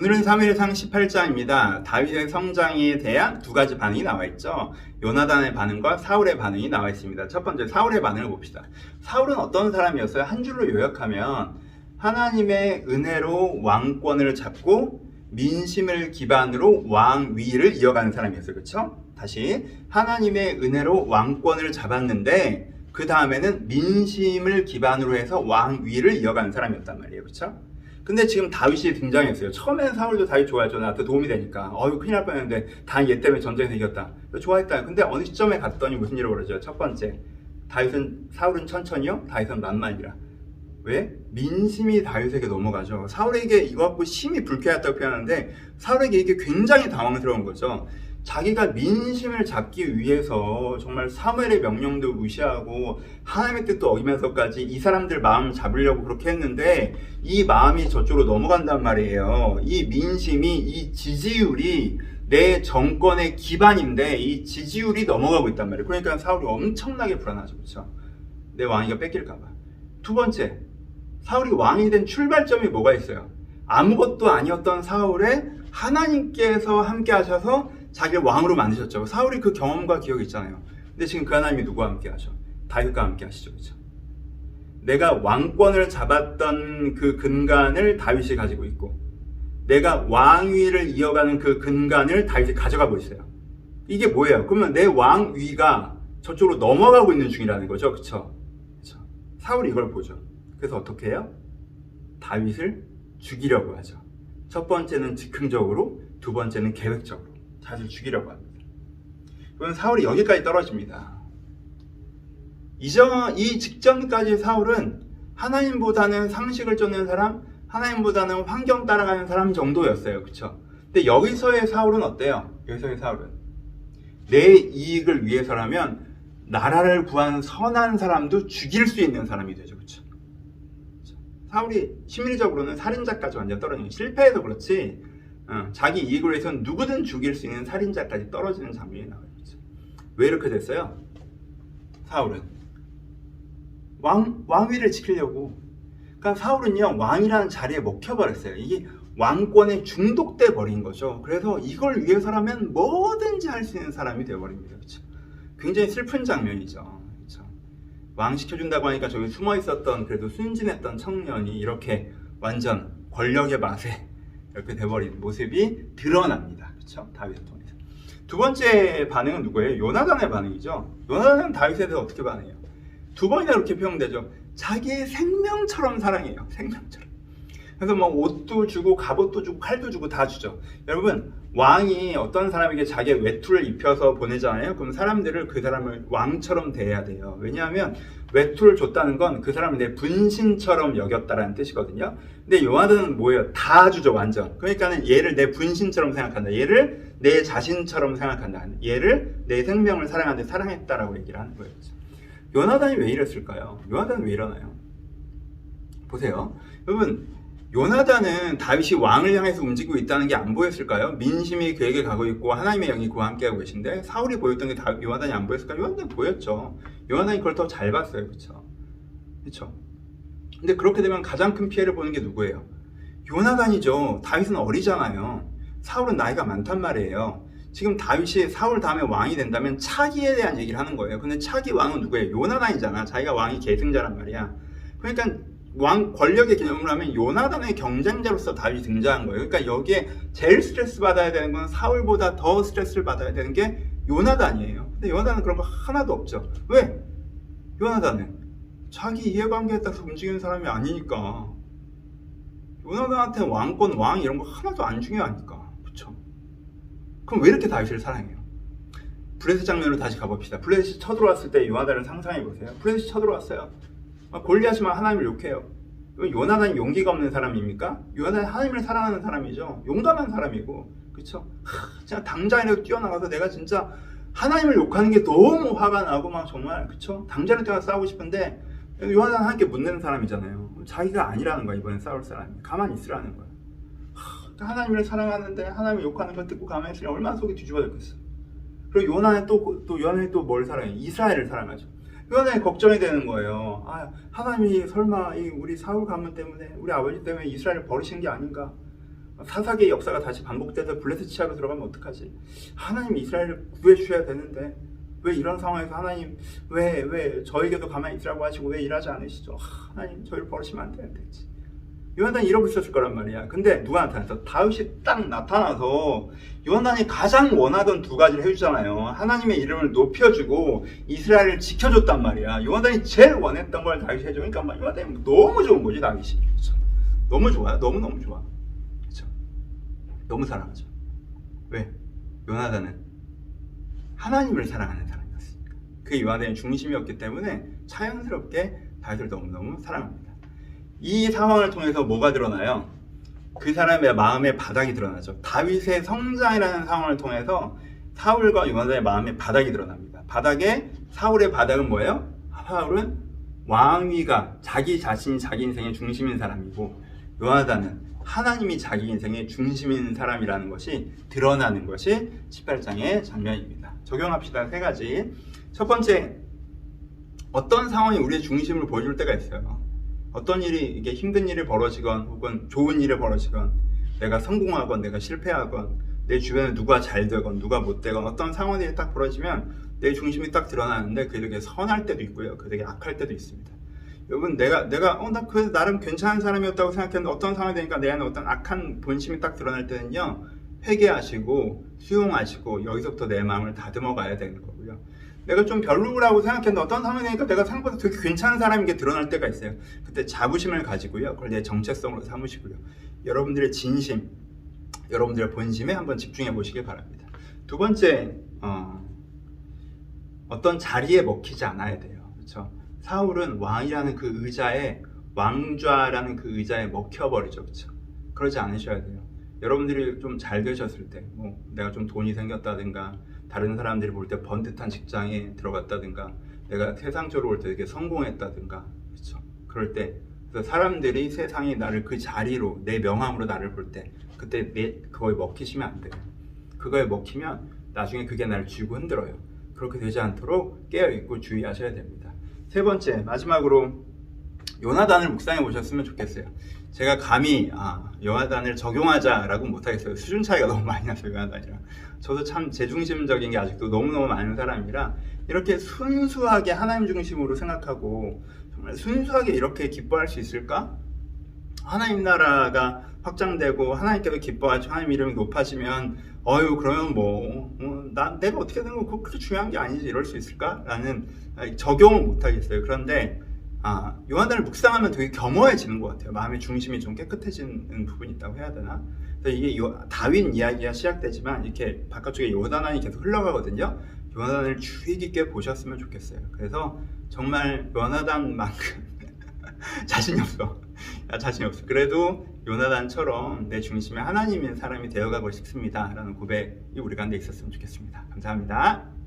오늘은 3일상 18장입니다. 다윗의 성장에 대한 두 가지 반응이 나와 있죠. 요나단의 반응과 사울의 반응이 나와 있습니다. 첫 번째 사울의 반응을 봅시다. 사울은 어떤 사람이었어요? 한 줄로 요약하면 하나님의 은혜로 왕권을 잡고 민심을 기반으로 왕위를 이어가는 사람이었어요. 그렇죠? 다시 하나님의 은혜로 왕권을 잡았는데 그 다음에는 민심을 기반으로 해서 왕위를 이어가는 사람이었단 말이에요. 그렇죠? 근데 지금 다윗이 등장했어요. 처음에는 사울도 다윗 좋아했죠. 나한테 도움이 되니까. 어휴, 큰일 날 뻔했는데, 다얘 때문에 전쟁에서 이겼다. 좋아했다. 근데 어느 시점에 갔더니 무슨 일이 벌어져요? 첫 번째. 다윗은, 사울은 천천히요? 다윗은 만만이라. 왜? 민심이 다윗에게 넘어가죠. 사울에게 이거 갖고 심히 불쾌했다고 표현하는데, 사울에게 이게 굉장히 당황스러운 거죠. 자기가 민심을 잡기 위해서 정말 사무엘의 명령도 무시하고 하나님의 뜻도 어기면서까지 이 사람들 마음 잡으려고 그렇게 했는데 이 마음이 저쪽으로 넘어간단 말이에요. 이 민심이 이 지지율이 내 정권의 기반인데 이 지지율이 넘어가고 있단 말이에요. 그러니까 사울이 엄청나게 불안하죠. 그렇죠? 내 왕위가 뺏길까 봐. 두 번째, 사울이 왕이 된 출발점이 뭐가 있어요? 아무것도 아니었던 사울에 하나님께서 함께 하셔서 자기를 왕으로 만드셨죠. 사울이 그 경험과 기억이 있잖아요. 근데 지금 그 하나님이 누구와 함께 하셔? 다윗과 함께 하시죠. 그렇죠? 내가 왕권을 잡았던 그 근간을 다윗이 가지고 있고 내가 왕위를 이어가는 그 근간을 다윗이 가져가고 있어요. 이게 뭐예요? 그러면 내 왕위가 저쪽으로 넘어가고 있는 중이라는 거죠. 그렇죠? 그렇죠? 사울이 이걸 보죠. 그래서 어떻게 해요? 다윗을 죽이려고 하죠. 첫 번째는 즉흥적으로, 두 번째는 계획적으로. 다윗을 죽이려고 합니다. 그건 사울이 여기까지 떨어집니다. 이전, 이 직전까지 사울은 하나님보다는 상식을 쫓는 사람, 하나님보다는 환경 따라가는 사람 정도였어요. 그쵸? 근데 여기서의 사울은 어때요? 여기서의 사울은 내 이익을 위해서라면 나라를 구한 선한 사람도 죽일 수 있는 사람이 되죠. 그쵸? 사울이 심리적으로는 살인자까지 완전 떨어지는 실패해서 그렇지 어, 자기 이익을 위해서는 누구든 죽일 수 있는 살인자까지 떨어지는 장면이 나와요. 왜 이렇게 됐어요? 사울은 왕, 왕위를 지키려고 그러니까 사울은요 왕이라는 자리에 먹혀버렸어요. 이게 왕권에 중독돼 버린 거죠. 그래서 이걸 위해서라면 뭐든지 할 수 있는 사람이 되어버립니다. 그렇죠? 굉장히 슬픈 장면이죠. 그렇죠? 왕 시켜준다고 하니까 저기 숨어 있었던 그래도 순진했던 청년이 이렇게 완전 권력의 맛에 이렇게 돼버린 모습이 드러납니다. 그렇죠? 다윗을 통해서. 두 번째 반응은 누구예요? 요나단의 반응이죠. 요나단은 다윗에 대해서 어떻게 반응해요? 두 번이나 그렇게 표현되죠. 자기의 생명처럼 사랑해요. 생명처럼. 그래서 뭐 옷도 주고 갑옷도 주고 칼도 주고 다 주죠. 여러분 왕이 어떤 사람에게 자기의 외투를 입혀서 보내잖아요. 그럼 사람들을 그 사람을 왕처럼 대해야 돼요. 왜냐하면 외투를 줬다는 건 그 사람을 내 분신처럼 여겼다라는 뜻이거든요. 근데 요한은 뭐예요? 다 주죠 완전. 그러니까는 얘를 내 분신처럼 생각한다. 얘를 내 자신처럼 생각한다. 얘를 내 생명을 사랑하는데 사랑했다라고 얘기를 하는 거예요. 요나단이 왜 이랬을까요? 요나단은 왜 이러나요? 보세요. 여러분, 요나단은 다윗이 왕을 향해서 움직이고 있다는 게 안 보였을까요? 민심이 그에게 가고 있고 하나님의 영이 그와 함께하고 계신데 사울이 보였던 게 다, 요나단이 안 보였을까요? 요나단 보였죠. 요나단이 그걸 더 잘 봤어요. 그렇죠? 그렇죠? 근데 그렇게 되면 가장 큰 피해를 보는 게 누구예요? 요나단이죠. 다윗은 어리잖아요. 사울은 나이가 많단 말이에요. 지금 다윗이 사울 다음에 왕이 된다면 차기에 대한 얘기를 하는 거예요. 근데 차기 왕은 누구예요? 요나단이잖아. 자기가 왕이 계승자란 말이야. 그러니까 왕 권력의 개념을 하면 요나단의 경쟁자로서 다윗이 등장한 거예요. 그러니까 여기에 제일 스트레스 받아야 되는 건 사울보다 더 스트레스를 받아야 되는 게 요나단이에요. 근데 요나단은 그런 거 하나도 없죠. 왜? 요나단은 자기 이해관계에 따라서 움직이는 사람이 아니니까. 요나단한테 왕권, 왕 이런 거 하나도 안 중요하니까. 그쵸? 그럼 왜 이렇게 다윗을 사랑해요? 블레셋 장면으로 다시 가봅시다. 블레셋이 쳐들어왔을 때 요나단을 상상해 보세요. 블레셋이 쳐들어왔어요. 골리앗이만 하나님을 욕해요. 요나단이 용기가 없는 사람입니까? 요나단이 하나님을 사랑하는 사람이죠. 용감한 사람이고? 하, 진짜 당장이라도 뛰어나가서 내가 진짜 하나님을 욕하는 게 너무 화가 나고 막 정말 그쵸? 당장에 뛰어 싸우고 싶은데 요나단 함께 묻는 사람이잖아요. 자기가 아니라는 거야 이번엔 싸울 사람이. 가만히 있으라는 거야. 하, 하나님을 사랑하는데 하나님을 욕하는 걸 듣고 가만히 있으면 얼마나 속이 뒤집어졌겠어. 그리고 요나는 또, 또 요나는 또 뭘 사랑해? 이스라엘을 사랑하죠. 요나에 걱정이 되는 거예요. 아, 하나님이 설마 이 우리 사울 가문 때문에 우리 아버지 때문에 이스라엘을 버리신 게 아닌가? 사사기의 역사가 다시 반복돼서 블레스 치하로 들어가면 어떡하지? 하나님 이스라엘을 구해 주셔야 되는데 왜 이런 상황에서 하나님 왜 왜 저에게도 가만히 있으라고 하시고 왜 일하지 않으시죠? 하, 하나님 저희를 버리시면 안 되는데 요한단이 이러고 있었을 거란 말이야. 근데 누가 나타났어? 다윗이 딱 나타나서 요한단이 가장 원하던 두 가지를 해주잖아요. 하나님의 이름을 높여주고 이스라엘을 지켜줬단 말이야. 요한단이 제일 원했던 걸 다윗이 해주니까 막 요한단이 너무 좋은 거지 다윗이. 그쵸? 너무 좋아요. 너무 너무 좋아. 그렇죠? 너무 사랑하죠. 왜? 요나단은 하나님을 사랑하는 사람이었으니까. 그게 요나단의 중심이었기 때문에 자연스럽게 다윗을 너무 너무 사랑합니다. 이 상황을 통해서 뭐가 드러나요? 그 사람의 마음의 바닥이 드러나죠. 다윗의 성장이라는 상황을 통해서 사울과 요나단의 마음의 바닥이 드러납니다. 바닥에 사울의 바닥은 뭐예요? 사울은 왕위가 자기 자신이 자기 인생의 중심인 사람이고 요나단은 하나님이 자기 인생의 중심인 사람이라는 것이 드러나는 것이 18장의 장면입니다. 적용합시다. 세 가지. 첫 번째, 어떤 상황이 우리의 중심을 보여줄 때가 있어요. 어떤 일이 이게 힘든 일이 벌어지건 혹은 좋은 일이 벌어지건 내가 성공하건 내가 실패하건 내 주변에 누가 잘 되건 누가 못 되건 어떤 상황이 딱 벌어지면 내 중심이 딱 드러나는데 그게 되게 선할 때도 있고요. 그게 되게 악할 때도 있습니다. 여러분 내가 내가 어 나 그 나름 괜찮은 사람이었다고 생각했는데 어떤 상황이 되니까 내 안에 어떤 악한 본심이 딱 드러날 때는요 회개하시고 수용하시고 여기서부터 내 마음을 다듬어 가야 되는 거고요. 내가 좀 별로라고 생각했는데 어떤 상황이 되니까 내가 생각보다 되게 괜찮은 사람인 게 드러날 때가 있어요. 그때 자부심을 가지고요. 그걸 내 정체성으로 삼으시고요. 여러분들의 진심, 여러분들의 본심에 한번 집중해 보시길 바랍니다. 두 번째, 어, 어떤 자리에 먹히지 않아야 돼요. 그렇죠? 사울은 왕이라는 그 의자에 왕좌라는 그 의자에 먹혀버리죠. 그렇죠? 그러지 않으셔야 돼요. 여러분들이 좀 잘 되셨을 때, 뭐 내가 좀 돈이 생겼다든가 다른 사람들이 볼 때 번듯한 직장에 들어갔다든가 내가 세상적으로 볼 때 되게 성공했다든가 그렇죠? 그럴 때 사람들이 세상이 나를 그 자리로 내 명함으로 나를 볼 때 그때 내 그거에 먹히시면 안 돼요. 그거에 먹히면 나중에 그게 나를 쥐고 흔들어요. 그렇게 되지 않도록 깨어 있고 주의하셔야 됩니다. 세 번째 마지막으로 요나단을 묵상해 보셨으면 좋겠어요. 제가 감히 아, 요나단을 적용하자라고 못하겠어요. 수준 차이가 너무 많이 나서 요나단이랑. 저도 참 제중심적인 게 아직도 너무너무 많은 사람이라 이렇게 순수하게 하나님 중심으로 생각하고 정말 순수하게 이렇게 기뻐할 수 있을까? 하나님 나라가 확장되고 하나님께서 기뻐하시고 하나님 이름이 높아지면 어유 그러면 뭐, 뭐 나, 내가 어떻게 그거 그렇게 중요한 게 아니지 이럴 수 있을까? 라는 적용을 못하겠어요. 그런데 아, 요한단을 묵상하면 되게 겸허해지는 것 같아요. 마음의 중심이 좀 깨끗해지는 부분이 있다고 해야 되나? 그래서 이게 요, 다윈 이야기가 시작되지만 이렇게 바깥쪽에 요단안이 계속 흘러가거든요. 요나단을 주의 깊게 보셨으면 좋겠어요. 그래서 정말 요나단만큼 자신이 없어. 아, 자신이 없어. 그래도 요나단처럼 내 중심에 하나님인 사람이 되어가고 싶습니다. 라는 고백이 우리 가운데 있었으면 좋겠습니다. 감사합니다.